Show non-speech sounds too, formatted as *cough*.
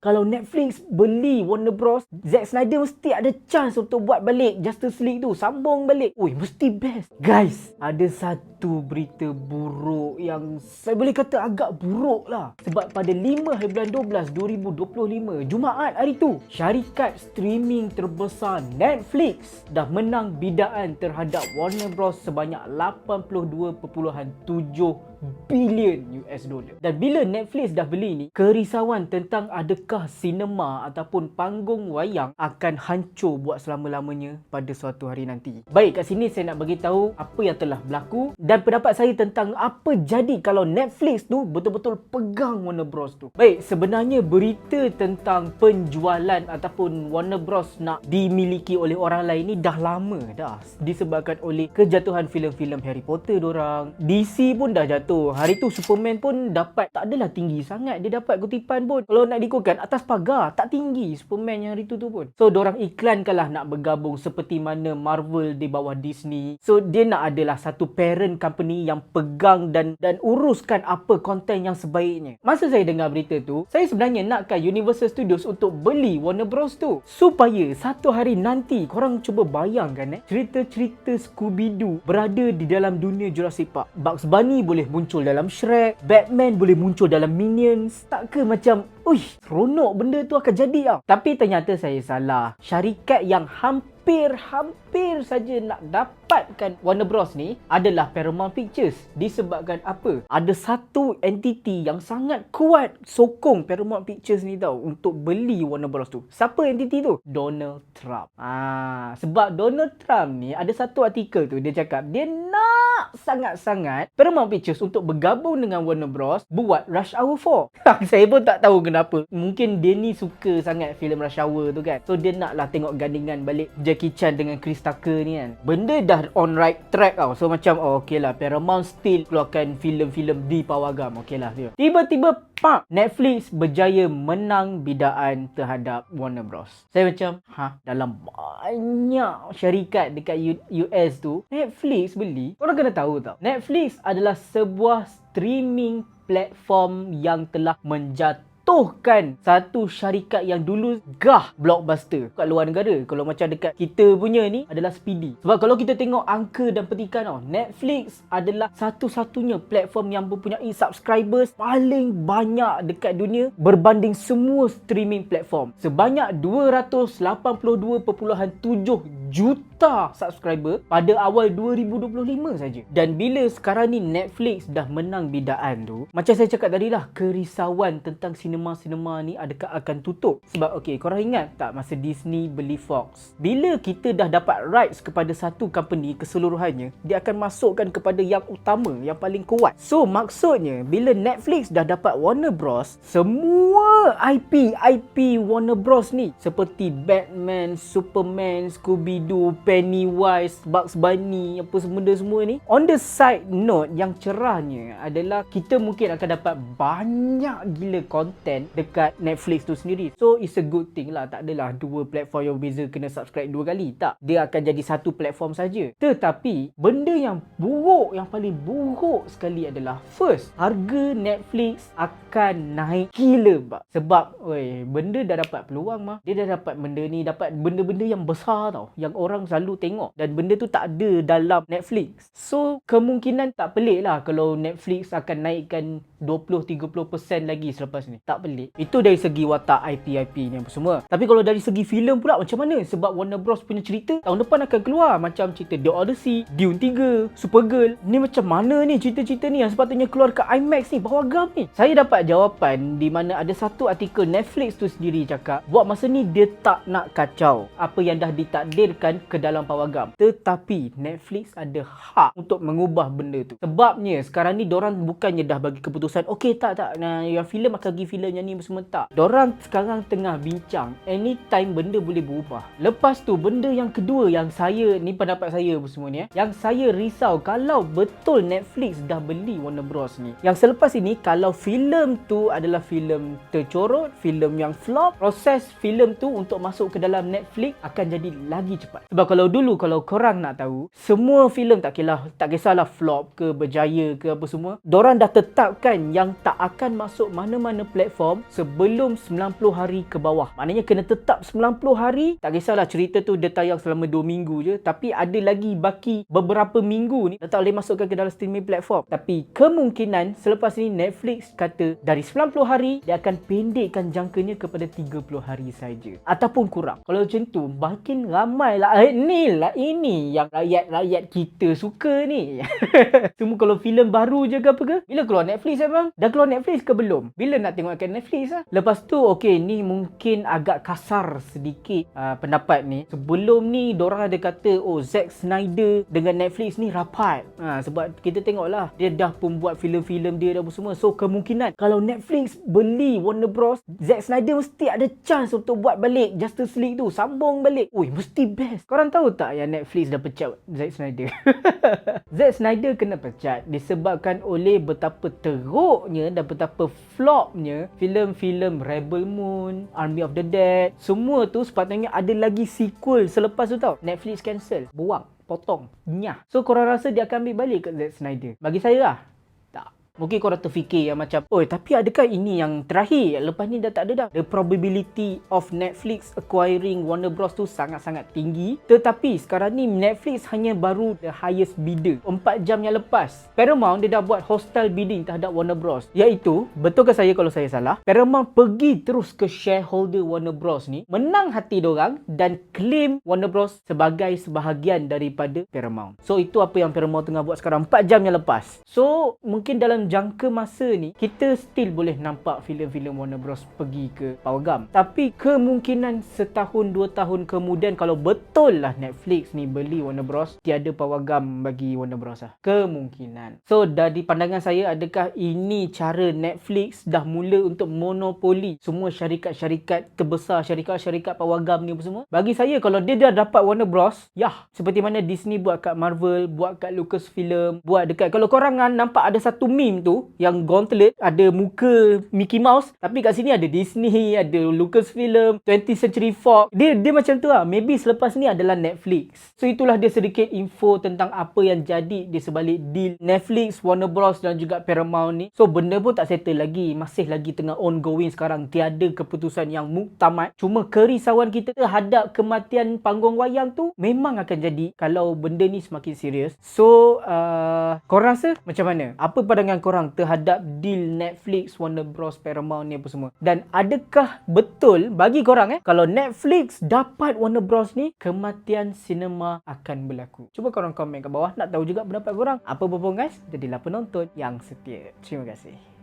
Kalau Netflix beli Warner Bros, Zack Snyder mesti ada chance untuk buat balik Justice League tu. Sambung balik. Ui, mesti best. Guys, ada satu berita buruk yang saya boleh kata agak buruk lah. Sebab pada 5 hari bulan 12, 2025, Jumaat hari tu, syarikat streaming terbesar Netflix dah menang bidaan terhadap Warner Bros sebanyak 82.7 bilion US dollar. Dan bila Netflix dah beli ni, kerisauan tentang adakah sinema ataupun panggung wayang akan hancur buat selama-lamanya pada suatu hari nanti. Baik, kat sini saya nak bagi tahu apa yang telah berlaku dan pendapat saya tentang apa jadi kalau Netflix tu betul-betul pegang Warner Bros tu. Baik, sebenarnya berita tentang penjualan ataupun Warner Bros nak dimiliki oleh orang lain ni dah lama dah disebabkan oleh kejatuhan filem-filem Harry Potter dorang. DC pun dah jatuh tu. Hari tu Superman pun dapat tak adalah tinggi sangat. Dia dapat kutipan pun. Kalau nak diikutkan atas pagar tak tinggi Superman yang hari tu tu pun. So orang iklankanlah nak bergabung seperti mana Marvel di bawah Disney. So dia nak adalah satu parent company yang pegang dan dan uruskan apa konten yang sebaiknya. Masa saya dengar berita tu, saya sebenarnya nakkan Universal Studios untuk beli Warner Bros tu supaya satu hari nanti korang cuba bayangkan eh cerita-cerita Scooby-Doo berada di dalam dunia Jurassic Park. Bugs Bunny boleh muncul dalam Shrek, Batman boleh muncul dalam Minions. Tak ke macam, uish, seronok benda tu akan jadi tau. Tapi ternyata saya salah. Syarikat yang hampir-hampir saja nak dapatkan Warner Bros ni adalah Paramount Pictures. Disebabkan apa? Ada satu entiti yang sangat kuat sokong Paramount Pictures ni tau untuk beli Warner Bros tu. Siapa entiti tu? Donald Trump. Ah, sebab Donald Trump ni ada satu artikel tu dia cakap dia nak sangat-sangat Paramount Pictures untuk bergabung dengan Warner Bros buat Rush Hour 4. *laughs* Saya pun tak tahu kenapa. Mungkin dia ni suka sangat filem Rush Hour tu kan. So dia naklah tengok gandingan balik Jackie Chan dengan Chris Tucker ni kan. Benda dah on right track tau. So macam oh okey lah Paramount still keluarkan filem-filem di Pawagam. Okey lah. Tiba-tiba pak Netflix berjaya menang bidaan terhadap Warner Bros. Saya macam, ha, dalam banyak syarikat dekat US tu, Netflix beli. Orang kena tahu tau. Netflix adalah sebuah streaming platform yang telah menjatuhkan menjatuhkan satu syarikat yang dulu gah blockbuster kat luar negara. Kalau macam dekat kita punya ni adalah Speedy. Sebab kalau kita tengok angka dan petikan tau, Netflix adalah satu-satunya platform yang mempunyai subscribers paling banyak dekat dunia berbanding semua streaming platform. Sebanyak 282.7 juta subscriber pada awal 2025 saja. Dan bila sekarang ni Netflix dah menang bidaan tu, macam saya cakap tadi lah, kerisauan tentang sinema-sinema ni adakah akan tutup? Sebab okey, korang ingat tak masa Disney beli Fox? Bila kita dah dapat rights kepada satu company keseluruhannya, dia akan masukkan kepada yang utama, yang paling kuat. So maksudnya, bila Netflix dah dapat Warner Bros, semua IP IP Warner Bros ni seperti Batman, Superman, Scooby Scooby-Doo, Pennywise, Bugs Bunny, apa benda semua ni. On the side note yang cerahnya adalah kita mungkin akan dapat banyak gila content dekat Netflix tu sendiri. So it's a good thing lah. Tak adalah dua platform yang berbeza kena subscribe dua kali. Tak. Dia akan jadi satu platform saja. Tetapi benda yang buruk, yang paling buruk sekali adalah first, harga Netflix akan naik gila bak. Sebab, oi, benda dah dapat peluang mah. Dia dah dapat benda ni, dapat benda-benda yang besar tau. Yang orang selalu tengok dan benda tu tak ada dalam Netflix. So kemungkinan tak pelik lah kalau Netflix akan naikkan 20-30% lagi selepas ni. Tak pelik. Itu dari segi watak IP-IP ni apa semua. Tapi kalau dari segi filem pula macam mana? Sebab Warner Bros punya cerita tahun depan akan keluar. Macam cerita The Odyssey, Dune 3, Supergirl. Ni macam mana ni cerita-cerita ni yang sepatutnya keluar ke IMAX ni? Bawah gam ni. Saya dapat jawapan di mana ada satu artikel Netflix tu sendiri cakap buat masa ni dia tak nak kacau apa yang dah ditakdirkan ke dalam pawagam. Tetapi Netflix ada hak untuk mengubah benda tu. Sebabnya sekarang ni orang bukannya dah bagi keputusan keputusan okey tak tak nah, yang filem akan pergi filem yang ni semua tak. Diorang sekarang tengah bincang anytime benda boleh berubah. Lepas tu benda yang kedua yang saya ni pendapat saya semua ni eh, yang saya risau kalau betul Netflix dah beli Warner Bros ni. Yang selepas ini kalau filem tu adalah filem tercorot filem yang flop proses filem tu untuk masuk ke dalam Netflix akan jadi lagi cepat. Sebab kalau dulu kalau korang nak tahu semua filem tak kisah tak kisahlah flop ke berjaya ke apa semua Diorang dah tetapkan kemungkinan yang tak akan masuk mana-mana platform sebelum 90 hari ke bawah. Maknanya kena tetap 90 hari. Tak kisahlah cerita tu dia tayang selama 2 minggu je. Tapi ada lagi baki beberapa minggu ni dia tak boleh masukkan ke dalam streaming platform. Tapi kemungkinan selepas ni Netflix kata dari 90 hari dia akan pendekkan jangkanya kepada 30 hari saja ataupun kurang. Kalau macam tu makin ramai lah eh, ni lah ini yang rakyat-rakyat kita suka ni. *laughs* Semua kalau filem baru je ke apa ke? Bila keluar Netflix abang? Dah keluar Netflix ke belum? Bila nak tengok kat Netflix lah? Lepas tu okey ni mungkin agak kasar sedikit uh, pendapat ni. Sebelum ni dorang ada kata oh Zack Snyder dengan Netflix ni rapat. Ha, sebab kita tengok lah dia dah pun buat filem-filem dia dah semua. So kemungkinan kalau Netflix beli Warner Bros, Zack Snyder mesti ada chance untuk buat balik Justice League tu. Sambung balik. Ui mesti best. Korang tahu tak yang Netflix dah pecat Zack Snyder? *laughs* Zack Snyder kena pecat disebabkan oleh betapa teruknya dan betapa flopnya filem-filem Rebel Moon, Army of the Dead, semua tu sepatutnya ada lagi sequel selepas tu tau. Netflix cancel, buang, potong, nyah. So korang rasa dia akan ambil balik ke Zack Snyder? Bagi saya lah, Mungkin korang terfikir yang macam, oh tapi adakah ini yang terakhir? Lepas ni dah tak ada dah. The probability of Netflix acquiring Warner Bros tu sangat-sangat tinggi. Tetapi sekarang ni Netflix hanya baru the highest bidder. 4 jam yang lepas. Paramount dia dah buat hostile bidding terhadap Warner Bros. Iaitu, betul ke saya kalau saya salah? Paramount pergi terus ke shareholder Warner Bros ni. Menang hati orang dan claim Warner Bros sebagai sebahagian daripada Paramount. So itu apa yang Paramount tengah buat sekarang 4 jam yang lepas. So mungkin dalam jangka masa ni kita still boleh nampak filem-filem Warner Bros. pergi ke Powergam. Tapi kemungkinan setahun dua tahun kemudian kalau betul lah Netflix ni beli Warner Bros. tiada Powergam bagi Warner Bros. lah. Kemungkinan. So dari pandangan saya adakah ini cara Netflix dah mula untuk monopoli semua syarikat-syarikat terbesar syarikat-syarikat Powergam ni semua? Bagi saya kalau dia dah dapat Warner Bros. yah seperti mana Disney buat kat Marvel buat kat Lucasfilm buat dekat kalau korang nampak ada satu meme tu yang gauntlet ada muka Mickey Mouse tapi kat sini ada Disney, ada Lucasfilm, 20th Century Fox. Dia dia macam tu lah. Maybe selepas ni adalah Netflix. So itulah dia sedikit info tentang apa yang jadi di sebalik deal Netflix, Warner Bros dan juga Paramount ni. So benda pun tak settle lagi. Masih lagi tengah ongoing sekarang. Tiada keputusan yang muktamad. Cuma kerisauan kita terhadap kematian panggung wayang tu memang akan jadi kalau benda ni semakin serius. So uh, korang rasa macam mana? Apa pandangan korang terhadap deal Netflix, Warner Bros, Paramount ni apa semua. Dan adakah betul bagi korang eh kalau Netflix dapat Warner Bros ni kematian sinema akan berlaku. Cuba korang komen kat bawah nak tahu juga pendapat korang. Apa pun guys, jadilah penonton yang setia. Terima kasih.